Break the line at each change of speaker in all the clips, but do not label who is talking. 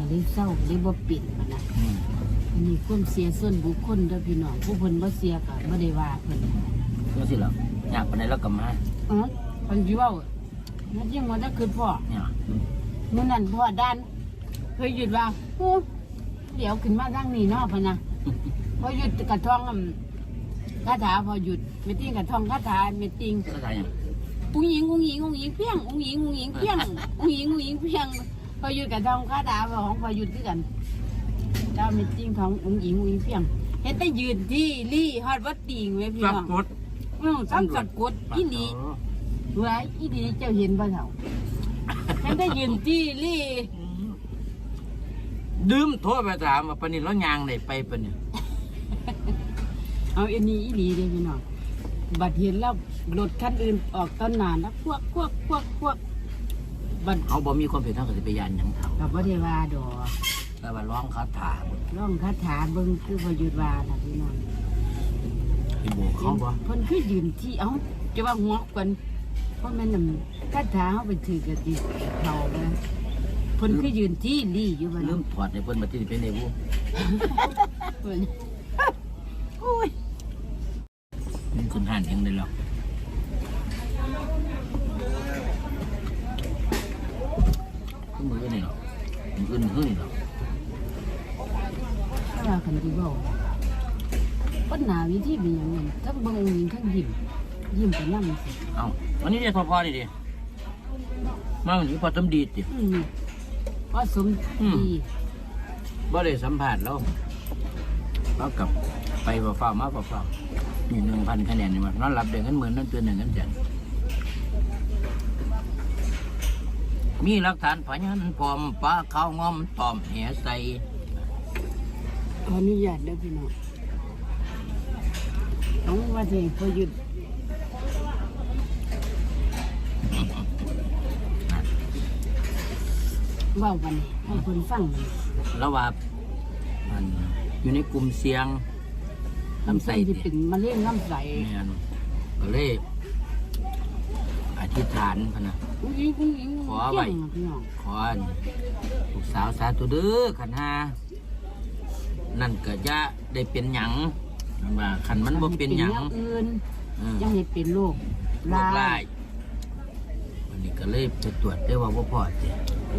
ก็เลยเศร้าเลยบ่ปิดมันนะ
อืม
อันนี้ความเสียส่วนบุคคลเด้อพี่น้องผู้เพิ่นบ่เสียก็บ่ได้ว่าเพิ่น
ก็สิล่ะอยากไปไหนแล้วก็มา
อ๋อเพิ่นสิเว้านั่นยังว่าถ้าคือพ่อ
เนี่ย
มื้อนั้นพ่อด้านเคยหยุดว่าโอ้เดี๋ยวขึ้นมาทางนี้เนาะพะนะพอหยุดกระท่องอืมคาถาพอหยุดเมตติ้งกระท่องคาถาเมตติ้ง
ก็ได้หยัง
อุ้งหญิงอุ้งหญิงอุ้งหญิงเพียงอุ้งหญิงอุ้งหญิงเพียงอุ้งหญิงอุ้งหญิงเพียง พอหยุดกระท่องคาถาของพอหยุดคือกันเจ้าเมตติ้งของอุ้งหญิงอุ้งหญิงเพียงเฮ็ดได้ยืนที่ลี่ฮอดวัดติงไว้พี่
ปรา
น้อง
กฏ
อือซ้ำสักกดอีหลีเว้ยอีหลีเจ้าเห็นบ่เฒ่าเฮ็ดได้ยืนที่ลี่
ดื่มโทรไปถามว่าปานนี้เรายางได้ไปปะเนี่ย
เอาอันนี้อีหลีเลยพี่น้องบัดเห็นแล้วรถคันอื่นออกต้นนานแล้วพวกพวกพวกพวก บัด
เขาบ่มีความผิดทางกสิไปยานหยังเท่า
กับว่าได้ว่าดอก
แต่ว่าร้องคาถา
ร่องคาถาเบิ่งคือพยุดว่าน่ะพี่น้อง
พี่โบเขาบ่
เพิ่นคือยืนที่เอ้าจะว่าหัวกันเพราะแม่นน่ะคาถาเฮาไปถือกะติเขาเลยเพิ่นคือยืนที่ลี่อยู่บ่
ลื
เนาะ
มถอดในเพิ่นมาที่นี่เป็นไอ้บู
เพิ่นโอ้ย
มันขึ้นหันเองได้หรอก ขึ้นมือนี่หรอกมืออื่นมือนี่หรอก
ถ้าว่ากันที่เว้าปัญหาวิธีเป็นหยังไงทั้งเบิ่งองค์หญิงทั้งยิ้มยิ้มไปนำสิ
เอาวันนี้เรียกพ่อๆนี่ดิมาวันนี้พอตำดีติ
อืมพอสม
อืม
ดี
บ่ได้สัมผัสแล้วเรากลับไปเฝ้าๆมาเฝ้าๆมีหนึ่งพันคะแนนนี่มันนอนหลับเดือนเงินหมื่นนั่นเตือนหนึ่งเงินแสน มีหลักฐานพยานพร้อมปลาข้าวงอมตอมแหใส่
ขออนุญาตเด้อพี่น้องน้องว่าสิพอหยุดเว้ากันนี่ให้คนฟังนี่
แล้วว่ามันอยู่ในกลุ่มเสียงลำไส้
ที่
ติ
เป็นมะเร็งลำไส้
แม่นก็เลยอธิษฐานพะนะ
อุ้งอิงอุ้งอิง
ขอไว้
เก่งอะพี่น้อง
ขออันลูกสาวสาธุเด้อขันหานั่นก็จะได้เป็นหยังมันว่าขันมันบ่เป็นหยัง
แวอื่น
เออ
ยังให้เป็นโรค
โรคร้ายวันนี้ก็เลยไปตรวจได้ว่าบ่พอเจ้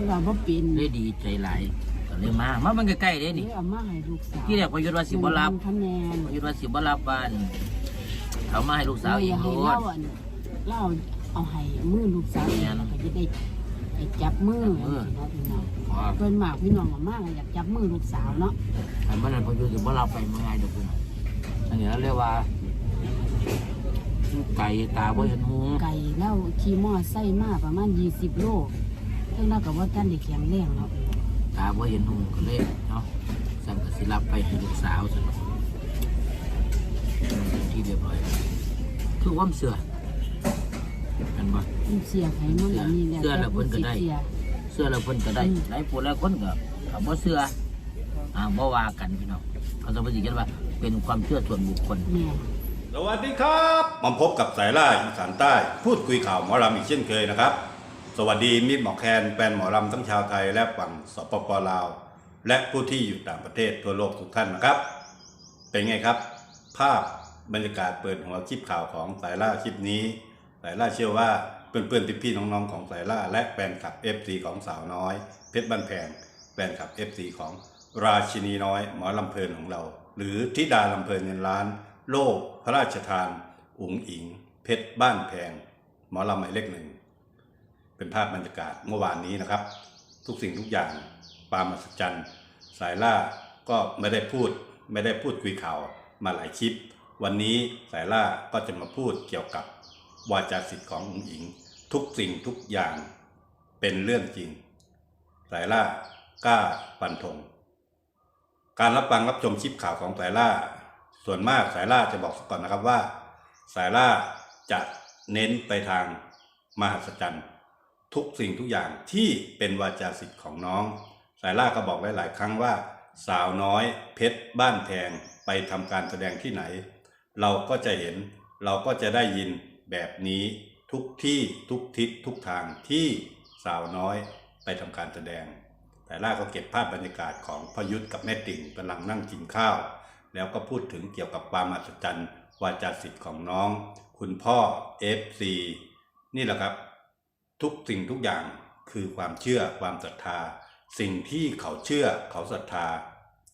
ว่าบ่เป็น
เลยดีใจหลายก็เลยมา มามันใกล้ๆเด้
นี่
นี่
เอามาให้ลูกสาว
ที่แรกพยุทธว่าสิบ่รับ
หนึ่งพันคะแนน
พยุทธว่าสิบ่รับบ้านเอามาให้ลูกสาวเอง
ให้
โล
เล่า
ด
อันเล่า เอาให้มือลูกสาวเอง
แม่น
แล้วก็จะได้ไปจับมือ
จับมือ
เนาะพี่น้อง
ขอ
เพิ่นมากพี่น้องก็มากอยากจับมือลูกสาวเนาะ
อันมันนั้นพยุทธสิบ่รับไปเมื่อไงดอกพุ่นอันนี้เราเรียกว่าไก่ตาบ่เห็นหู
ไก่เล่าขี่มอไซค์มาประมาณ 20 โลเพิ่นน่าก็ว่าท่านได้แข็งแรงเนาะ
ตาบ่เห็นหูก็เลยเนาะสั่งกสิรับไปให้ลูกสาวซะเนาะที่เรียบร้อยคือความเสื่อ กันบ่
มันเสียไขมันอันนี้แหละ
เสื้อแล้วเพิ่นก็ได้
เสีย
เสื้อแล้วเพิ่นก็ได้
อืม
หลายผู้หลายคนก็ก็บ่เสื้ออ่าบ่ว่ากันพี่น้องเขาจะบ่สิกันว่าเป็นความเชื่อส่วนบุคคล
แม่
สวัสดีครับมาพบกับสายล่าอีสานใต้ พูดคุยข่าวหมอลำอีกเช่นเคยนะครับ สวัสดีมิตรหมอแคนแฟนหมอลำทั้งชาวไทยและฝั่งสปปลาว และผู้ที่อยู่ต่างประเทศทั่วโลกทุกท่านนะครับ เป็นไงครับ ภาพบรรยากาศเปิดหัวคลิปข่าวของสายล่าคลิปนี้ สายล่าเชื่อว่าเพื่อนๆพี่ๆน้องๆของสายล่าและแฟนคลับ FC ของสาวน้อย เพชรบ้านแพงแฟนคลับ FC ของราชินีน้อยหมอลำเพลินของเรา หรือธิดาลำเพลินเงินล้าน โลกพระราชทาน อุ๋งอิง เพชรบ้านแพง หมอลำหมายเลขหนึ่ง เป็นภาพบรรยากาศเมื่อวานนี้นะครับ ทุกสิ่งทุกอย่างปามาสจันสายล่าก็ไม่ได้พูด ไม่ได้พูดคุยข่าวมาหลายคลิป วันนี้สายล่าก็จะมาพูดเกี่ยวกับ วาจาสิทธิ์ของอุ๋งอิง ทุกสิ่งทุกอย่างเป็นเรื่องจริง สายล่ากล้าฟันธงการรับฟังรับชมคลิปข่าวของสายล่า ส่วนมากสายล่าจะบอกก่อนนะครับว่า สายล่าจะเน้นไปทางมหัศจรรย์ ทุกสิ่งทุกอย่างที่เป็นวาจาสิทธิ์ของน้อง สายล่าก็บอกไว้หลายครั้งว่า สาวน้อยเพชรบ้านแพงไปทำการแสดงที่ไหน เราก็จะเห็นเราก็จะได้ยิน แบบนี้ทุกที่ทุกทิศทุกทางที่สาวน้อยไปทำการแสดง แต่ล่าก็เก็บภาพบรรยากาศของพยุทธกับแม่ติ่งกำลังนั่งกินข้าว แล้วก็พูดถึงเกี่ยวกับความอัศจรรย์วาจาสิทธิ์ของน้อง คุณพ่อ FC นี่แหละครับ ทุกสิ่งทุกอย่างคือความเชื่อความศรัทธา สิ่งที่เขาเชื่อเขาศรัทธา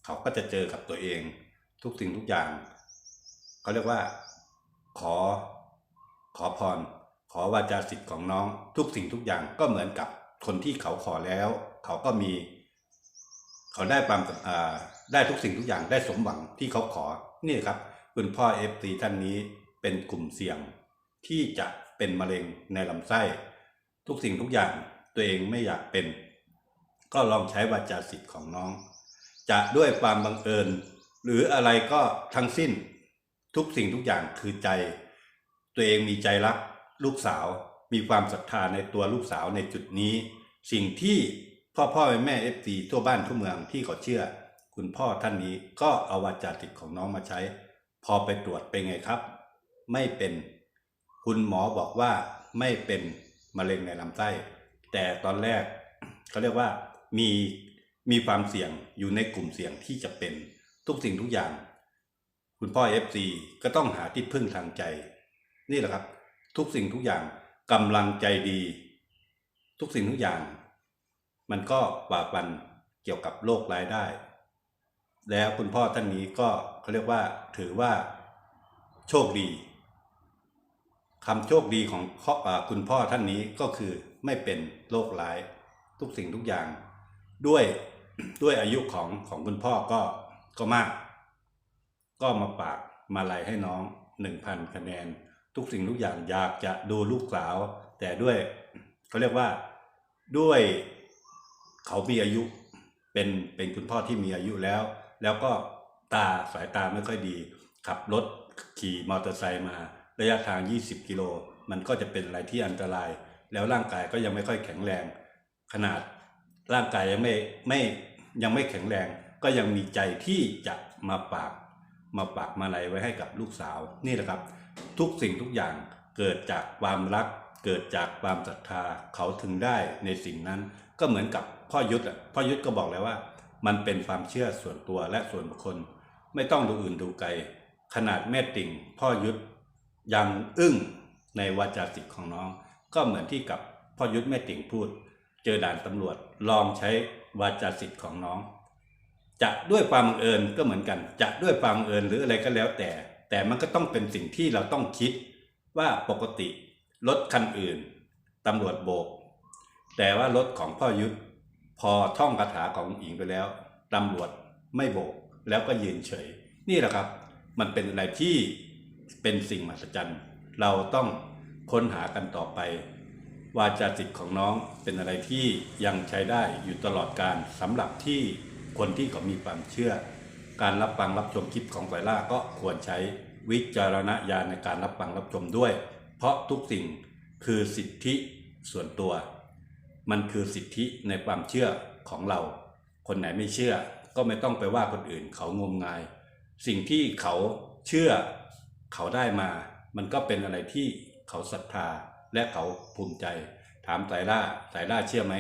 เขาก็จะเจอกับตัวเอง ทุกสิ่งทุกอย่าง เขาเรียกว่า ขอ ขอพร ขอวาจาสิทธิ์ของน้อง ทุกสิ่งทุกอย่างก็เหมือนกับคนที่เขาขอแล้ว เขาก็มี เขาได้ความอ่าได้ทุกสิ่งทุกอย่างได้สมหวังที่เขาขอนี่ครับ คุณพ่อเอฟซีท่านนี้เป็นกลุ่มเสี่ยง ที่จะเป็นมะเร็งในลำไส้ ทุกสิ่งทุกอย่างตัวเองไม่อยากเป็น ก็ลองใช้วาจาสิทธิ์ของน้อง จะด้วยความบังเอิญ หรืออะไรก็ทั้งสิ้นทุกสิ่งทุกอย่างคือใจ ตัวเองมีใจรักลูกสาว มีความศรัทธาในตัวลูกสาวในจุดนี้ สิ่งที่พ่อพ่อแม่แม่เอฟซีทั่วบ้านทั่วเมืองที่เขาเชื่อ คุณพ่อท่านนี้ก็เอาวาจาจิตของน้องมาใช้ พอไปตรวจเป็นไงครับ ไม่เป็น คุณหมอบอกว่าไม่เป็นมะเร็งในลำไส้ แต่ตอนแรกเขาเรียกว่ามีมีความเสี่ยงอยู่ในกลุ่มเสี่ยงที่จะเป็นทุกสิ่งทุกอย่าง คุณพ่อ FC ก็ต้องหาที่พึ่งทางใจ นี่แหละครับ ทุกสิ่งทุกอย่างกำลังใจดี ทุกสิ่งทุกอย่าง มันก็ฝ่าฟันเกี่ยวกับโรคร้ายได้ แล้วคุณพ่อท่านนี้ก็เขาเรียกว่า ถือว่า โชคดีคำโชคดีของพ่ออ่าคุณพ่อท่านนี้ก็คือไม่เป็นโรคร้าย ทุกสิ่งทุกอย่าง ด้วยด้วยอายุของของคุณพ่อก็ก็มาก ก็มาฝากมาลัยให้น้องหนึ่งพันคะแนน ทุกสิ่งทุกอย่างอยากจะดูลูกสาว แต่ด้วยเขาเรียกว่าด้วยเขามีอายุเป็นเป็นคุณพ่อที่มีอายุแล้ว แล้วก็ตาสายตาไม่ค่อยดี ขับรถขี่มอเตอร์ไซค์มา ระยะทาง 20 กิโล มันก็จะเป็นอะไรที่อันตราย แล้วร่างกายก็ยังไม่ค่อยแข็งแรง ขนาดร่างกายยังไม่ไม่ยังไม่แข็งแรง ก็ยังมีใจที่จะมาฝากมาฝากมาลัยไว้ให้กับลูกสาวนี่แหละครับ ทุกสิ่งทุกอย่างเกิดจากความรัก เกิดจากความศรัทธาเขาถึงได้ในสิ่งนั้น ก็เหมือนกับพ่อยุทธอะพ่อยุทธก็บอกแล้วว่า มันเป็นความเชื่อส่วนตัวและส่วนบุคคล ไม่ต้องดูอื่นดูไกล ขนาดแม่ติ่ง พ่อยุทธยังอึ้งในวาจาสิทธิ์ของน้อง ก็เหมือนที่กับพ่อยุทธแม่ติ่งพูด เจอด่านตำรวจลองใช้วาจาสิทธิ์ของน้อง จะด้วยความบังเอิญก็เหมือนกัน จะด้วยความบังเอิญหรืออะไรก็แล้วแต่ แต่มันก็ต้องเป็นสิ่งที่เราต้องคิดว่าปกติรถคันอื่นตำรวจโบก แต่ว่ารถของพ่อยุทธพอท่องคาถาของอิงไปแล้วตำรวจไม่โบกแล้วก็ยืนเฉย นี่แหละครับ มันเป็นอะไรที่เป็นสิ่งมหัศจรรย์ เราต้องค้นหากันต่อไป วาจาจิตของน้องเป็นอะไรที่ยังใช้ได้อยู่ตลอดการสำหรับที่คนที่เขามีความเชื่อ การรับฟังรับชมคลิปของไฟล่าก็ควรใช้วิจารณญาณในการรับฟังรับชมด้วย เพราะทุกสิ่งคือสิทธิส่วนตัว มันคือสิทธิในความเชื่อของเรา คนไหนไม่เชื่อก็ไม่ต้องไปว่าคนอื่นเขางมงาย สิ่งที่เขาเชื่อเขาได้มา มันก็เป็นอะไรที่เขาศรัทธาและเขาภูมิใจ ถามสายล่าสายล่าเชื่อไหม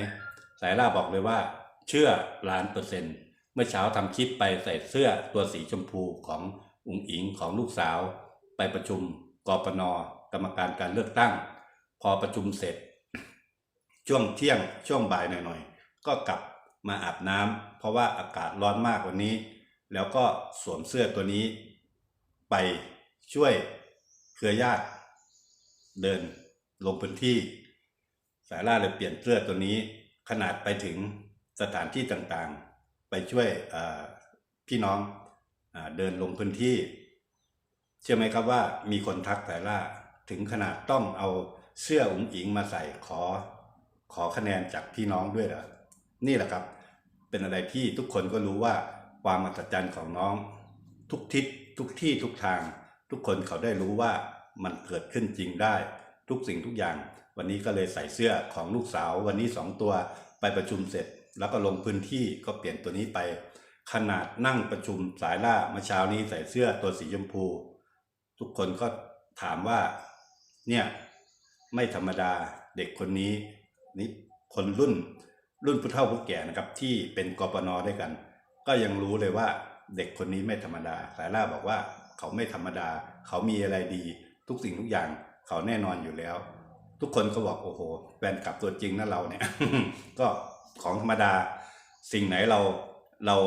สายล่าบอกเลยว่า เชื่อล้านเปอร์เซ็นต์ มื่อเช้าทำคลิปไปใส่เสื้อตัวสีชมพูของอุ๋งอิงของลูกสาว ไปประชุมกปนกรรมการการเลือกตั้ง พอประชุมเสร็จ ช่วงเที่ยงช่วงบ่ายหน่อยๆ ก็กลับมาอาบน้ำเพราะว่าอากาศร้อนมากวันนี้ แล้วก็สวมเสื้อตัวนี้ ไปช่วยเครือญาติ เดินลงพื้นที่สายล่าเลยเปลี่ยนเสื้อตัวนี้ ขนาดไปถึงสถานที่ต่างๆ ไปช่วยพี่น้องอเดินลงพื้นที่ เชื่อไหมครับว่ามีคนทักสายล่าถึงขนาดต้องเอาเสื้ออุ๋งอิงมาใส่ขอขอคะแนนจากพี่น้องด้วยเหรอนี่แหละครับ เป็นอะไรที่ทุกคนก็รู้ว่าความมหัศจรรย์ของน้อง ทุกทิศทุกที่ทุกทาง ทุกคนเขาได้รู้ว่ามันเกิดขึ้นจริงได้ ทุกสิ่งทุกอย่าง วันนี้ก็เลยใส่เสื้อของลูกสาววันนี้สองตัวไปประชุมเสร็จ แล้วก็ลงพื้นที่ก็เปลี่ยนตัวนี้ไป ขนาดนั่งประชุมสายล่าเมื่อเช้านี้ใส่เสื้อตัวสีชมพู ทุกคนก็ถามว่า เนี่ย ไม่ธรรมดาเด็กคนนี้นี่คนรุ่นรุ่นผู้เฒ่าผู้แก่นะครับ ที่เป็นกปนด้วยกัน ก็ยังรู้เลยว่าเด็กคนนี้ไม่ธรรมดา สายล่าบอกว่าเขาไม่ธรรมดา เขามีอะไรดี ทุกสิ่งทุกอย่างเขาแน่นอนอยู่แล้ว ทุกคนก็บอกโอ้โหแฟนกลับตัวจริงนะเราเนี่ย ก็ ของธรรมดา สิ่งไหนเราเรา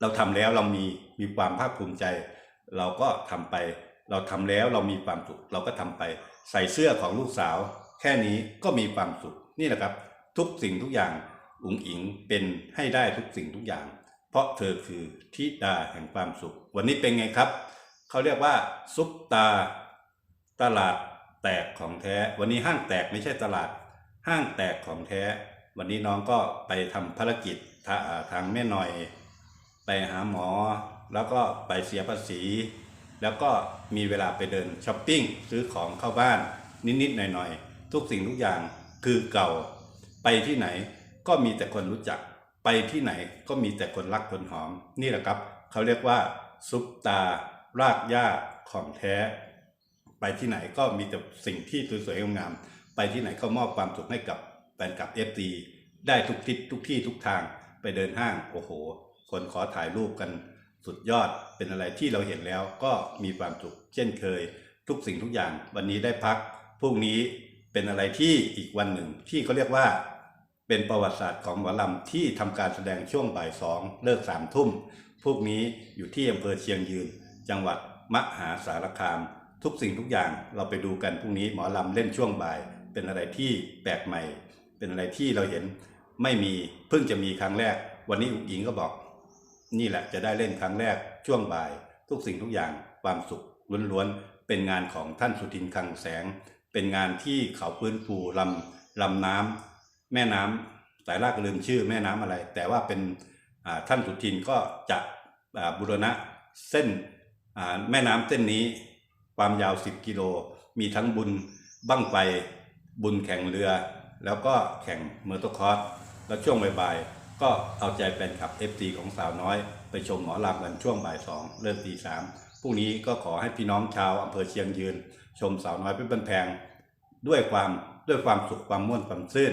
เราทำแล้วเรามีมีความภาคภูมิใจ เราก็ทำไป เราทำแล้วเรามีความสุขเราก็ทำไป ใส่เสื้อของลูกสาว แค่นี้ก็มีความสุขนี่แหละครับ ทุกสิ่งทุกอย่างอุ๋งอิงเป็นให้ได้ทุกสิ่งทุกอย่าง เพราะเธอคือทิดาแห่งความสุข วันนี้เป็นไงครับเขาเรียกว่าซุปตา ตลาดแตกของแท้ วันนี้ห้างแตกไม่ใช่ตลาด ห้างแตกของแท้ วันนี้น้องก็ไปทำภารกิจทาอ่าทางแม่หน่อย ไปหาหมอ แล้วก็ไปเสียภาษี แล้วก็มีเวลาไปเดินช้อปปิ้งซื้อของเข้าบ้านนิดๆหน่อยๆ ทุกสิ่งทุกอย่างคือเก่า ไปที่ไหนก็มีแต่คนรู้จัก ไปที่ไหนก็มีแต่คนรักคนหอม นี่แหละครับเขาเรียกว่าซุปตา รากหญ้าของแท้ ไปที่ไหนก็มีแต่สิ่งที่สวยๆงามๆไปที่ไหนก็มอบความสุขให้กับ แฟนคลับเอฟซีได้ทุกทิศทุกที่ทุกทางไปเดินห้างโอ้โห คนขอถ่ายรูปกันสุดยอดเป็นอะไรที่เราเห็นแล้วก็มีความสุขเช่นเคย ทุกสิ่งทุกอย่าง วันนี้ได้พักพรุ่งนี้เป็นอะไรที่อีกวันหนึ่งที่เขาเรียกว่า เป็นประวัติศาสตร์ของหมอลำที่ทำการแสดงช่วงบ่ายสองเลิกสามทุ่มพวกนี้อยู่ที่อำเภอเชียงยืน จังหวัดมหาสารคาม ทุกสิ่งทุกอย่างเราไปดูกันพรุ่งนี้หมอลำเล่นช่วงบ่าย เป็นอะไรที่แปลกใหม่ เป็นอะไรที่เราเห็นไม่มีเพิ่งจะมีครั้งแรก วันนี้อุ๋งอิงก็บอก นี่แหละจะได้เล่นครั้งแรกช่วงบ่าย ทุกสิ่งทุกอย่างความสุขล้วนๆเป็นงานของท่านสุทินคังแสง เป็นงานที่เขาพื้นฟูลำลำน้ำแม่น้ำสายลากลืมชื่อแม่น้ำอะไร แต่ว่าเป็นท่านสุทินก็จะบูรณะเส้นแม่น้ำเส้นนี้ความยาว 10 กิโล มีทั้งบุญบั้งไฟบุญแข่งเรือ แล้วก็แข่งเมอร์โตคอร์สแล้วช่วงบ่ายๆก็เอาใจแฟนคลับ FC ของสาวน้อย ไปชมหมอลำกันช่วงบ่ายสองเริ่มตีสามพรุ่งนี้ก็ขอให้พี่น้องชาวอำเภอเชียงยืน ชมสาวน้อยเป็นแพง ด้วยความด้วยความสุขความม่วนความซื่น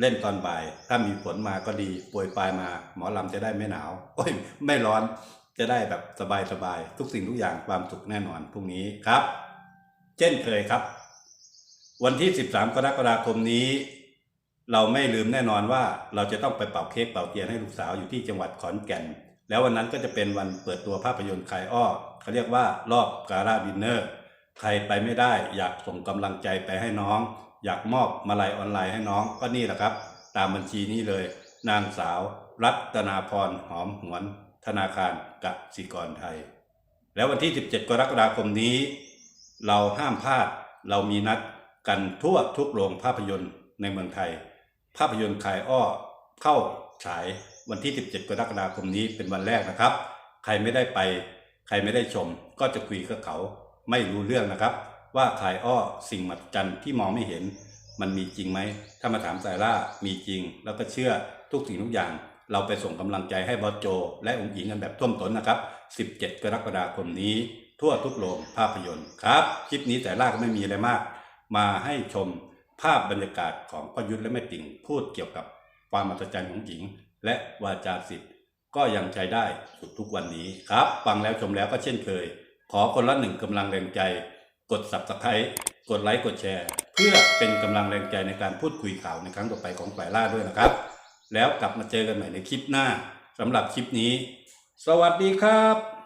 เล่นตอนบ่าย ถ้ามีฝนมาก็ดีโปรยปลายมา หมอลำจะได้ไม่หนาวโอ้ยไม่ร้อนจะได้แบบสบายสบายทุกสิ่งทุกอย่างความสุขแน่นอนพรุ่งนี้ครับ เช่นเคยครับ วันที่ 13 กรกฎาคมนี้ เราไม่ลืมแน่นอนว่าเราจะต้องไปเป่าเค้กเป่าเทียนให้ลูกสาวอยู่ที่จังหวัดขอนแก่น แล้ววันนั้นก็จะเป็นวันเปิดตัวภาพยนตร์คายอ้อเขาเรียกว่ารอบการาดินเนอร์ใครไปไม่ได้อยากส่งกำลังใจไปให้น้อง อยากมอบมาลัยออนไลน์ให้น้องก็นี่แหละครับ ตามบัญชีนี้เลย นางสาว รัตนาพรหอมหวน ธนาคารกสิกรไทย แล้ววันที่ 17 กรกฎาคมนี้ เราห้ามพลาดเรามีนัด กันทั่วทุกโรงภาพยนตร์ในเมืองไทย ภาพยนตร์คายอ้อเข้าฉายวันที่ 17 กรกฎาคมนี้เป็นวันแรกนะครับ ใครไม่ได้ไป ใครไม่ได้ชม ก็จะคุยกับเขาไม่รู้เรื่องนะครับ ว่าคายอ้อสิ่งมหัศจรรย์ที่มองไม่เห็น มันมีจริงไหม ถ้ามาถามสายล่ามีจริง แล้วก็เชื่อทุกสิ่งทุกอย่าง เราไปส่งกำลังใจให้บอสโจ และองค์หญิงกันแบบท่วมท้นนะครับ 17 กรกฎาคมนี้ ทั่วทุกโรงภาพยนตร์ครับ คลิปนี้แต่ล่าก็ไม่มีอะไรมาก มาให้ชมภาพบรรยากาศของพ่อยุทธและแม่ติ่งพูดเกี่ยวกับความมหัศจรรย์ของหญิง และวาจาสิทธิ์ก็ยังใช้ได้สุดทุกวันนี้ครับ ฟังแล้วชมแล้วก็เช่นเคย ขอคนละหนึ่งกำลังแรงใจ กด subscribe กดไลค์กดแชร์ เพื่อเป็นกำลังแรงใจในการพูดคุยข่าวในครั้งต่อไปของฝ่ายล่าด้วยนะครับ แล้วกลับมาเจอกันใหม่ในคลิปหน้าสำหรับคลิปนี้ สวัสดีครับ